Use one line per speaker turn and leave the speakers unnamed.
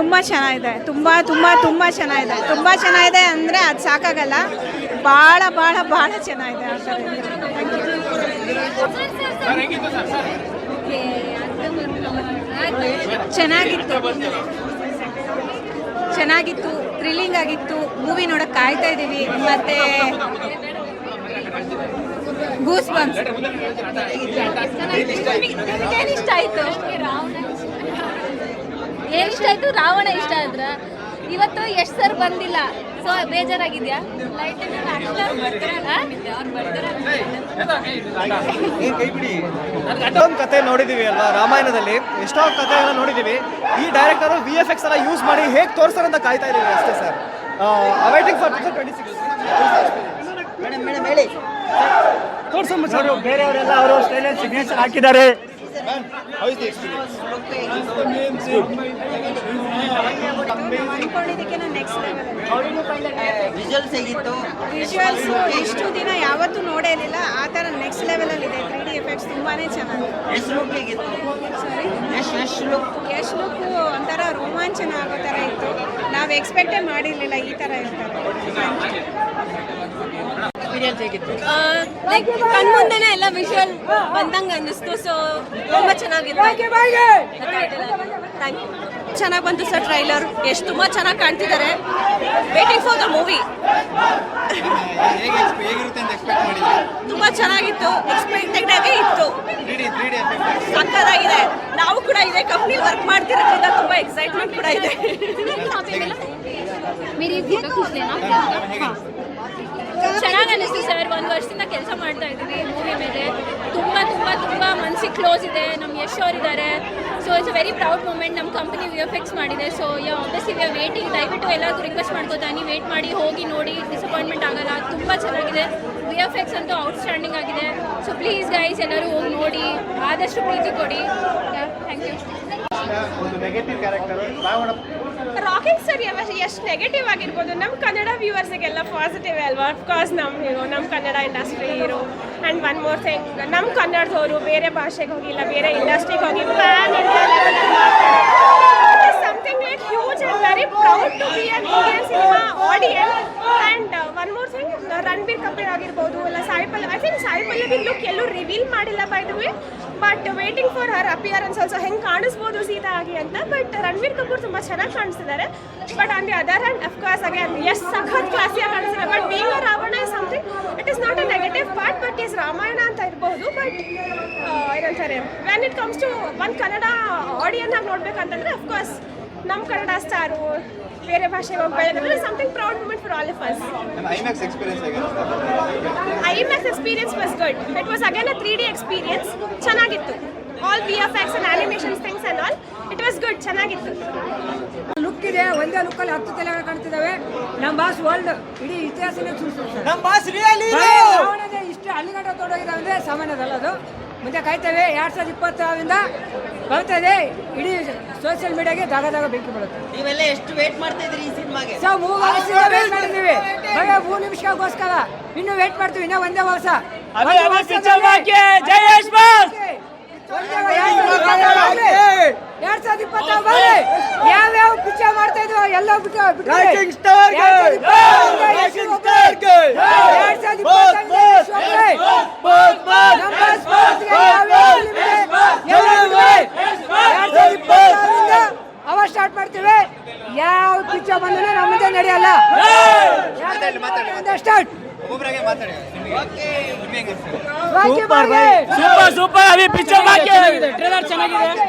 ತುಂಬ ಚೆನ್ನಾಗಿದೆ. ತುಂಬ ತುಂಬ ತುಂಬ ಚೆನ್ನಾಗಿದೆ. ತುಂಬ ಚೆನ್ನಾಗಿದೆ ಅಂದರೆ ಅದು ಸಾಕಾಗಲ್ಲ. ಭಾಳ ಭಾಳ ಭಾಳ ಚೆನ್ನಾಗಿದೆ ಚೆನ್ನಾಗಿತ್ತು. ಚೆನ್ನಾಗಿತ್ತು. ಥ್ರಿಲ್ಲಿಂಗ್ ಆಗಿತ್ತು. ಮೂವಿ ನೋಡಕ್ಕೆ ಕಾಯ್ತಾ ಇದ್ದೀವಿ ಮತ್ತೆ ಗೂಸ್
ಬಂತು ಇಷ್ಟ ಆಯ್ತು? ಏನ್ ಇಷ್ಟ ಆಯ್ತು? ರಾವಣ ಇಷ್ಟ ಆದ್ರ? ಇವತ್ತು ಯಶ್ ಸರ್ ಬಂದಿಲ್ಲ. ಸೊ ಬೇಜಾರಾಗಿದ್ಯಾ?
ಅಷ್ಟೊಂದು ಕತೆ ನೋಡಿದೀವಿ ಅಲ್ವಾ? ರಾಮಾಯಣದಲ್ಲಿ ಎಷ್ಟೋ ಕತೆ ಎಲ್ಲ ನೋಡಿದೀವಿ. ಈ ಡೈರೆಕ್ಟರ್ ವಿ ಎಫ್ ಎಕ್ಸ್ ಎಲ್ಲ ಯೂಸ್ ಮಾಡಿ ಹೇಗೆ ತೋರಿಸ್ತಾರೆ ಅಂತ ಕಾಯ್ತಾ ಇದೀವಿ ಅಷ್ಟೇ sir awaiting for two twenty six
ಅವರು ಬೇರೆಯವರೆಲ್ಲ ಅವರು ಸ್ಟೈಲಲ್ಲಿ ಸಿಗ್ನೇಚರ್ ಹಾಕಿದ್ದಾರೆ.
ಅನ್ಕೊಂಡಿದ್ದಕ್ಕಿಂತ ನೆಕ್ಸ್ಟ್
ವಿಜುವಲ್ಸ್ ಹೇಗಿತ್ತು?
ವಿಜುವಲ್ಸ್ ಇಷ್ಟು ದಿನ ಯಾವತ್ತೂ ನೋಡೇ ಇರಲಿಲ್ಲ. ಆ ಥರ ನೆಕ್ಸ್ಟ್ ಲೆವೆಲಲ್ಲಿ ಇದೆ. ತ್ರೀ ಡಿ ಎಫೆಕ್ಟ್ಸ್ ತುಂಬಾ ಚೆನ್ನಾಗಿದೆ.
ಎಷ್ಟು ಲುಕ್ ಹೇಗಿತ್ತು?
ಸಾರಿ
ಎಷ್ಟು ಎಷ್ಟು ಲುಕ್
ಒಂಥರ ರೋಮಾಂಚನ ಆಗೋ ಥರ ಇತ್ತು. ನಾವು ಎಕ್ಸ್ಪೆಕ್ಟೇ ಮಾಡಿರಲಿಲ್ಲ ಈ ಥರ ಇರ್ತಾರೆ.
ಎಕ್ಸ್ಪೀರಿಯನ್ಸ್ ಹೇಗಿತ್ತು?
ಲೈಕ್ ಕಣ್ಮುಂದೆನೆ ಎಲ್ಲ ವಿಷುವಲ್ ಬಂದಂಗೆ ಅನ್ನಿಸ್ತು ಸೊ ತುಂಬಾ ಚೆನ್ನಾಗಿತ್ತು. ಚೆನ್ನಾಗಿ ಬಂತು ಸರ್ ಟ್ರೈಲರ್ ಎಷ್ಟು ತುಂಬಾ ಚೆನ್ನಾಗಿ ಕಾಣ್ತಿದ್ದಾರೆ. ವೇಟಿಂಗ್ ಫಾರ್ ದ ಮೂವಿ
ತುಂಬ ಅಂತ ಎಕ್ಸ್ಪೆಕ್ಟ್ ಮಾಡಿದ್ವಿ
ತುಂಬಾ ಚೆನ್ನಾಗಿತ್ತು. ಎಕ್ಸ್ಪೆಕ್ಟೆಡ್ ಆಗೇ ಇತ್ತು. ಸಕ್ಕದಾಗಿದೆ ನಾವು ಕೂಡ ಇದೆ ಕಂಪ್ನಿ ವರ್ಕ್ ಮಾಡ್ತಿರೋದ್ರಿಂದ ತುಂಬಾ ಎಕ್ಸೈಟ್ಮೆಂಟ್ ಕೂಡ ಇದೆ. ಸರ್ ಒಂದು ವರ್ಷದಿಂದ ಕೆಲಸ ಮಾಡ್ತಾ ಇದ್ದೀವಿ ಮೂವಿ ಮೇಲೆ. ತುಂಬ ತುಂಬ ತುಂಬ ಮನಸ್ಸಿಗೆ ಕ್ಲೋಸ್ ಇದೆ. ನಮ್ಮ ಯಶ್ ಇದ್ದಾರೆ so it's very proud moment ನಮ್ಮ ಕಂಪ್ನಿ ವಿ ಎಫ್ ಎಕ್ಸ್ ಮಾಡಿದೆ. So yeah obviously we waiting ದಯವಿಟ್ಟು ಎಲ್ಲರಿಗೂ ರಿಕ್ವೆಸ್ಟ್ ಮಾಡ್ಕೋತಾ. ನೀವು ವೇಟ್ ಮಾಡಿ, ಹೋಗಿ ನೋಡಿ. ಡಿಸಪಾಯಿಂಟ್ಮೆಂಟ್ ಆಗಲ್ಲ. ತುಂಬ ಚೆನ್ನಾಗಿದೆ. ವಿ ಎಫ್ ಎಕ್ಸ್ ಅಂತೂ ಔಟ್ಸ್ಟ್ಯಾಂಡಿಂಗ್ ಆಗಿದೆ. ಸೊ ಪ್ಲೀಸ್ ಗೈಸ್ ಎಲ್ಲರೂ ಹೋಗಿ ನೋಡಿ. ಆದಷ್ಟು ಪ್ರೀತಿ ಕೊಡಿ. ಥ್ಯಾಂಕ್ ಯು
ಸರಿ ಸರ್ ಎಷ್ಟು ನೆಗೆಟಿವ್ ಆಗಿರ್ಬೋದು ನಮ್ಮ ಕನ್ನಡ ವ್ಯೂವರ್ಸಿಗೆಲ್ಲ ಪಾಸಿಟಿವ್ ಅಲ್ವಾ? ಅಫ್ಕೋರ್ಸ್ ನಮ್ಮ ಹೀರೋ ನಮ್ಮ Kannada industry hero and one more thing ನಮ್ಮ ಕನ್ನಡದವರು ಬೇರೆ ಭಾಷೆಗೆ ಹೋಗಿಲ್ಲ, ಬೇರೆ ಇಂಡಸ್ಟ್ರಿಗೆ ಹೋಗಿ pan India something like huge and very proud to be an Indian cinema audience one more Ranbir Kapoor ಆಗಿರ್ಬೋದು, ಇಲ್ಲ Sai Pallavi I think Sai Pallavi look ಎಲ್ಲೂ ರಿವೀಲ್ ಮಾಡಿಲ್ಲ by the way but waiting for her appearance also ಹೆಂಗೆ ಕಾಣಿಸ್ಬೋದು ಸೀತಾ ಆಗಿ ಅಂತ. But Ranbir Kapoor ತುಂಬ ಚೆನ್ನಾಗಿ ಕಾಣಿಸ್ತಿದ್ದಾರೆ. But on the other hand of course again ಎಷ್ಟು ಸಖತ್ ಕ್ಲಾಸಿಯಾಗಿ ಕಾಣಿಸ್ತಾರೆ but being Ravana is something it is not a negative part but is Ramayana ಅಂತ ಇರ್ಬೋದು. ಬಟ್ ಏನಂತಾರೆ ವೆನ್ ಇಟ್ ಕಮ್ಸ್ ಟು ಒಂದು ಕನ್ನಡ ಆಡಿಯನ್ಸಾಗಿ ನೋಡ್ಬೇಕಂತಂದ್ರೆ ಅಫ್ಕೋರ್ಸ್ ನಮ್ಮ ಕನ್ನಡ ಸ್ಟಾರು ಬೇರೆ ಭಾಷೆಗೆ ಹೋಗ್ಬೇಕಂದ್ರೆ something proud moment for all of us
IMAX experience was
IMAX experience was good. It was again a 3D experience. ಚೆನ್ನಾಗಿತ್ತು. All V F X and animation things and all it was good ಚೆನ್ನಾಗಿತ್ತು.
Look ಇದೆ. ಒಂದೇ ಲುಕ್ಕಲ್ಲಿ ಹತ್ತು ತಲೆಗಳು ಕಾಣ್ತಿದ್ದಾವೆ ನಮ್ಮ boss world ಇಡೀ ಇತಿಹಾಸನೇ ಸೂಚಿಸ್ತಾರೆ
ನಮ್ಮ boss really
ರಾವಣನೇ ಇಷ್ಟು ಅಲ್ಲಿಗಂಟ ತೊಡಗಿದಾವೆ ಅಂದರೆ ಸಾಮಾನ್ಯದಲ್ಲ ಅದು. ಮುಂದೆ ಕಾಯ್ತೇವೆ. ಎರಡು ಸಾವಿರದ ಇಪ್ಪತ್ತರಿಂದ ಬರ್ತದೆ ಇಡೀ ಸೋಷಿಯಲ್ ಮೀಡಿಯಾಗೆ ದಾಗ ದಾಗ ಬೆಂಕಿ ಬೀಳುತ್ತೆ
ನೀವೆಲ್ಲ ಎಷ್ಟು ವೇಟ್ ಮಾಡ್ತಾ ಇದ್ರಿ ಈ ಸಿನಿಮಾಗೆ?
ಸೊ ಮೂರು ಮಾಡಿದ್ದೀವಿ ಬರೀ ಮೂರು ನಿಮಿಷಕ್ಕೋಸ್ಕರ. ಇನ್ನು ವೇಟ್ ಮಾಡ್ತೀವಿ. ಇನ್ನೂ ಒಂದೇ ವರ್ಷ. ಎರಡ್ ಸಾವಿರದ ಇಪ್ಪತ್ತಾರು ಯಾವ ಯಾವ್ಯಾವ ಪಿಕ್ಚರ್ ಮಾಡ್ತಾ ಇದ್ವು ಎಲ್ಲ ಬಿಟ್ಟು! ಎರಡ್ ಸಾವಿರದ ಇಪ್ಪತ್ತೊಂದನೇ ವರ್ಷಕ್ಕೆ ನಮ್ಮ ಸ್ಪೋರ್ಟ್ಸ್ಗೆ ಯಾವ್ಯಾವ film ಇದೆ, ಎಲ್ಲ ಬಿಟ್ರೆ ಎರಡ್ ಸಾವಿರದ ಇಪ್ಪತ್ತಾರರಿಂದ ಅವ ಸ್ಟಾರ್ಟ್ ಮಾಡ್ತೀವಿ ಯಾವ ಪಿಕ್ಚರ್ ಬಂದ್ರೆ ನಮ್ಮ ಮುಂದೆ ನಡೆಯಲ್ಲ ಸ್ಟಾರ್ಟ್
ಒಬ್ಬೊಬ್ಬರಾಗೆ ಮಾತಾಡಿ
ಸೂಪರ್ ಸೂಪರ್ ಸೂಪರ್ ಅಭಿ ಪಿಕ್ಚರ್ ಬಾಕಿ ಟ್ರೇಲರ್ ಚೆನ್ನಾಗಿದೆ.